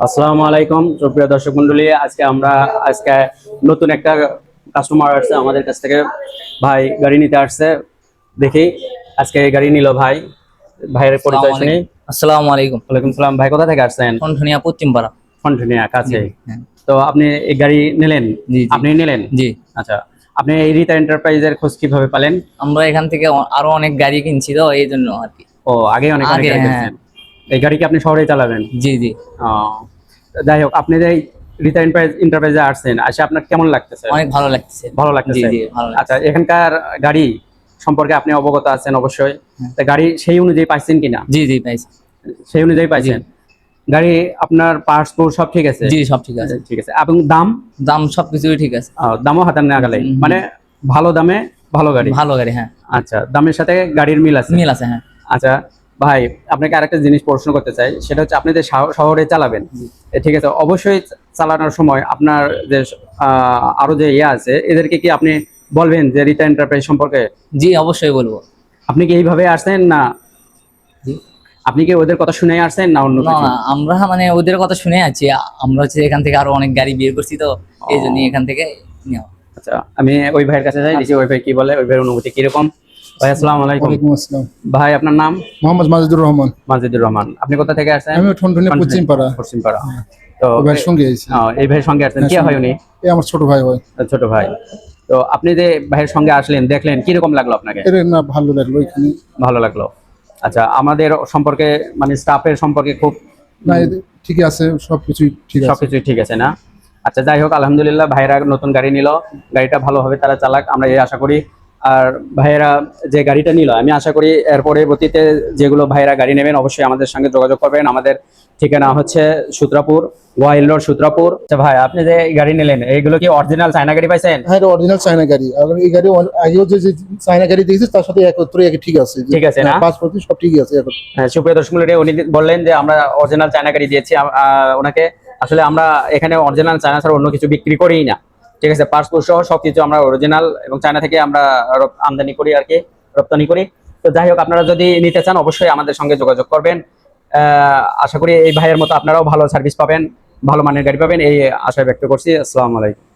আসসালামু আলাইকুম সুপ্রিয় দর্শক মন্ডলী আজকে আমরা আজকে নতুন একটা কাস্টমার আসছে আমাদের কাছ থেকে। ভাই গাড়ি নিতে আসছে। দেখি আজকে এই গাড়ি নিল ভাই। ভাইয়ের পরিচয় শুনি। আসসালামু আলাইকুম। ওয়ালাইকুম সালাম। ভাই কোথা থেকে আসছেন? কণ্ঠনিয়া পশ্চিমপাড়া। ফন্টনিয়া কাছে। হ্যাঁ। তো আপনি এই গাড়ি নিলেন। আপনি নিলেন? জি। আচ্ছা। আপনি এই রিতা এন্টারপ্রাইজের খোঁজ কীভাবে পেলেন? আমরা এখান থেকে আরও অনেক গাড়ি কিনছি তো এই জন্য আর কি। ও আগে অনেক গাড়ি হ্যাঁ। কিনছেন। এই গাড়ি কি আপনি শহরে চালাবেন? জি জি। যাই হোক আপনি যে রিতা এন্টারপ্রাইজ এন্টারপ্রাইজে আসছেন আসে আপনার কেমন লাগতেছে? অনেক ভালো লাগতেছে। ভালো লাগতেছে? জি, জি, ভালো লাগতেছে। আচ্ছা এখানকার গাড়ি সম্পর্কে আপনি অবগত আছেন অবশ্যই। তা গাড়ি সেই অনুযায়ী পাইছেন কিনা? জি জি পাইছি। সেই অনুযায়ী পাইছেন? গাড়ি আপনার পাসপোর্ট সব ঠিক আছে? জি সব ঠিক আছে। ঠিক আছে। এবং দাম? দাম সবকিছুই ঠিক আছে। দামও হাতার না গেলে মানে ভালো দামে ভালো গাড়ি। ভালো গাড়ি হ্যাঁ। আচ্ছা দামের সাথে গাড়ির মিল আছে? মিল আছে হ্যাঁ। আচ্ছা ভাই আপনাকে আরেকটা জিনিস প্রশ্ন করতে চাই সেটা হচ্ছে আপনি যে শহরে চালাবেন ঠিক আছে অবশ্যই চালানোর সময় আপনার যে আরও যে ইয়ে আছে এদেরকে কি আপনি বলবেন যে রিতা এন্টারপ্রাইজ সম্পর্কে? জি অবশ্যই বলব। আপনি কি এইভাবে আসছেন না? জি। আপনি কি ওদের কথা শুনে আসছেন না অন্য না আমরা মানে ওদের কথা শুনে আছি আমরা হচ্ছে এখান থেকে আরও অনেক গাড়ি বের করছি তো এই জন্য এখান থেকে। আচ্ছা আমি ওই ভাইয়ের কাছে যাই দেখি ওই ভাই কি বলে ওই ভাইয়ের অনুভূতি কীরকম? ভাই আসসালামু আলাইকুম। ওয়ালাইকুম আসসালাম। ভাই আপনার নাম? মোহাম্মদ মাজেদুর রহমান। মাজিদুর রহমান। আপনি কোথা থেকে আসছেন? আমি ঠনঠনে পশ্চিমপাড়া। তো ওই ভাইয়ের সঙ্গে আইছি। এই ভাইয়ের সঙ্গে আসছেন। কি হয় উনি? এ আমার ছোট ভাই হয়। ছোট ভাই। তো আপনি যে ভাইয়ের সঙ্গে আসলেন দেখলেন লাগল আপনাকে? এর না ভালো লাগল এখানে। ভালো লাগল। আচ্ছা আমাদের সম্পর্কে মানে স্টাফের সম্পর্কে খুব না ঠিকই আছে সবকিছুই ঠিক আছে। সবকিছুই ঠিক আছে না? আচ্ছা যাই হোক আলহামদুলিল্লাহ ভাইরা নতুন গাড়ি নিল। গাড়িটা ভালোভাবে তারা চালাক। আমরা এই আশা করি আর ভাইয়েরা যে গাড়িটা নিল আমি আশা করি এর পরবর্তীতে যেগুলো ভাইয়েরা গাড়ি নেবেন অবশ্যই আমাদের সঙ্গে যোগাযোগ করবেন। আমাদের ঠিকানা হচ্ছে সূত্রাপুর গোয়াইল রোড সূত্রাপুর। আচ্ছা ভাই আপনি যে গাড়ি নিলেন এইগুলো কি অরিজিনাল চায়না গাড়ি পাইছেন? হ্যাঁ অরিজিনাল চায়না গাড়ি। আর এই গাড়ি আগেও যে চায়না গাড়ি দেখেছি তার সাথে একত্রে একই ঠিক আছে। ঠিক আছে না? পাসপোর্ট সব ঠিকই আছে হ্যাঁ, সুপ্রিয় দর্শক উনি বললেন যে আমরা অরিজিনাল চায়না গাড়ি দিয়েছি ওনাকে। আসলে আমরা এখানে অরিজিনাল চায়না ছাড়া অন্য কিছু বিক্রি করিই না। ঠিক আছে পাসপোর্ট সহ সবকিছু আমরা অরিজিনাল এবং চায়না থেকে আমরা আমদানি করি আর কি, রপ্তানি করি। তো যাই হোক, আপনারা যদি নিতে চান, অবশ্যই আমাদের সঙ্গে যোগাযোগ করবেন। আশা করি এই ভাইয়ের মতো আপনারাও ভালো সার্ভিস পাবেন, ভালো মানের গাড়ি পাবেন, এই আশা ব্যক্ত করছি। আসসালামু আলাইকুম।